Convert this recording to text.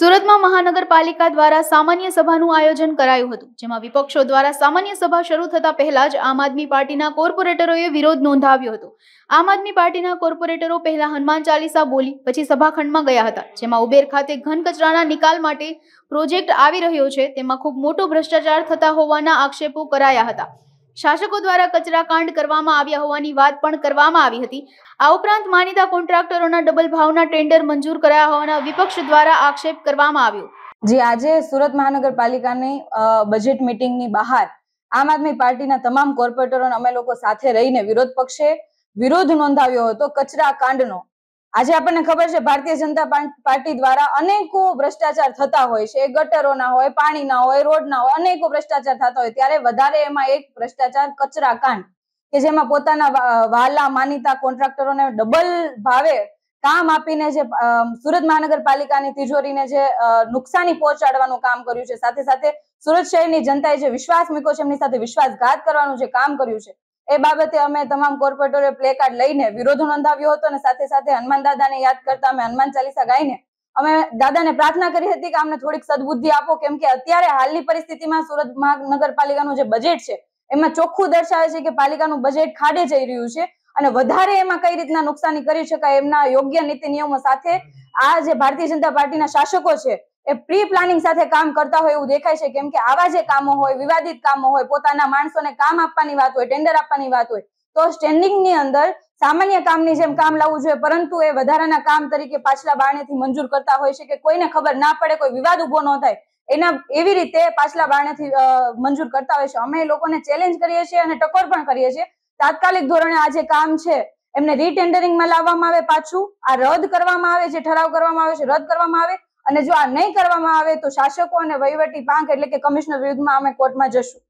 સુરતમાં મહાનગરપાલિકા દ્વારા સામાન્ય સભાનું આયોજન કરાયું હતું, જેમાં વિપક્ષો દ્વારા સામાન્ય સભા શરૂ થતા પહેલા જ આમ આદમી પાર્ટીના કોર્પોરેટરોએ વિરોધ નોંધાવ્યો હતો. આમ આદમી પાર્ટીના કોર્પોરેટરો પહેલા હનુમાન ચાલીસા બોલી, પછી સભાખંડમાં ગયા હતા, જેમાં ઉબેર ખાતે ઘન કચરાના નિકાલ માટે પ્રોજેક્ટ આવી રહ્યો છે, તેમાં ખૂબ મોટો ભ્રષ્ટાચાર થતા હોવાના આક્ષેપો કરાયા હતા. શાસકો દ્વારા કચરાકાંડ કરવામાં આવ્યા હોવાની વાત પણ કરવામાં આવી હતી. આ ઉપરાંત માનીતા કોન્ટ્રાક્ટરોના ડબલ ભાવના ટેન્ડર મંજૂર કરાયા હોવાના વિપક્ષ દ્વારા આક્ષેપ કરવામાં આવ્યો. જે, આજે સુરત મહાનગરપાલિકાની બજેટ મિટિંગની બહાર આમ આદમી પાર્ટીના તમામ કોર્પોરેટરો અમે લોકો સાથે રહીને વિરોધ પક્ષે વિરોધ નોંધાવ્યો હતો કચરા કાંડનો. આજે આપણને ખબર છે, ભારતીય જનતા પાર્ટી દ્વારા અનેકો ભ્રષ્ટાચાર થતા હોય છે. ગટરોના હોય પાણીના હોય રોડના હોય, અનેકો ભ્રષ્ટાચાર થતા હોય. ત્યારે વધારે એમાં એક ભ્રષ્ટાચાર કચરા કાંડ, કે જેમાં પોતાના વાલા માનીતા કોન્ટ્રાક્ટરોને ડબલ ભાવે કામ આપીને જે સુરત મહાનગરપાલિકાની તિજોરીને જે નુકસાની પહોંચાડવાનું કામ કર્યું છે. સાથે સાથે સુરત શહેરની જનતાએ જે વિશ્વાસ મૂક્યો છે, એમની સાથે વિશ્વાસઘાત કરવાનું જે કામ કર્યું છે એ બાબતે અમે તમામ કોર્પોરેટરે પ્લે કાર્ડ લઈને વિરોધ નોંધાવ્યો હતો અને સાથે સાથે હનુમાન દાદાને યાદ કરતા અમે હનુમાન ચાલીસા ગાઈને અમે દાદાને પ્રાર્થના કરી હતી કે અમને થોડીક સદબુદ્ધિ આપો, કેમ કે અત્યારે હાલની પરિસ્થિતિમાં સુરત મહાનગરપાલિકાનું જે બજેટ છે, એમાં ચોખ્ખું દર્શાવે છે કે પાલિકાનું બજેટ ખાડે જઈ રહ્યું છે અને વધારે એમાં કઈ રીતના નુકસાની કરી શકાય એમના યોગ્ય નીતિ નિયમો સાથે આ જે ભારતીય જનતા પાર્ટીના શાસકો છે એ પ્રી પ્લાનિંગ સાથે કામ કરતા હોય એવું દેખાય છે, કેમ કે આવા જે કામો હોય, વિવાદિત કામો હોય, પોતાના માણસોને કામ આપવાની વાત હોય ટેન્ડર આપવાની વાત હોય, તો સ્ટેન્ડિંગની અંદર સામાન્ય કામની જેમ કામ લાવવું જોઈએ, પરંતુ એ વધારાના કામ તરીકે પાછલા બારણેથી મંજૂર કરતા હોય છે કે કોઈને ખબર ના પડે, કોઈ વિવાદ ઊભો ન થાય, એના એવી રીતે પાછલા બારણેથી મંજૂર કરતા હોય છે. અમે લોકોને ચેલેન્જ કરીએ છીએ અને ટકોર પણ કરીએ છીએ. તાત્કાલિક ધોરણે આ જે કામ છે, એમને રીટેન્ડરિંગમાં લાવવામાં આવે પાછું, આ રદ કરવામાં આવે, જે ઠરાવ કરવામાં આવે છે, રદ કરવામાં આવે અને જો આ નહીં કરવામાં આવે તો શાસકો અને વહીવટી પાંખ એટલે કે કમિશનર વિરુદ્ધમાં અમે કોર્ટમાં જશું.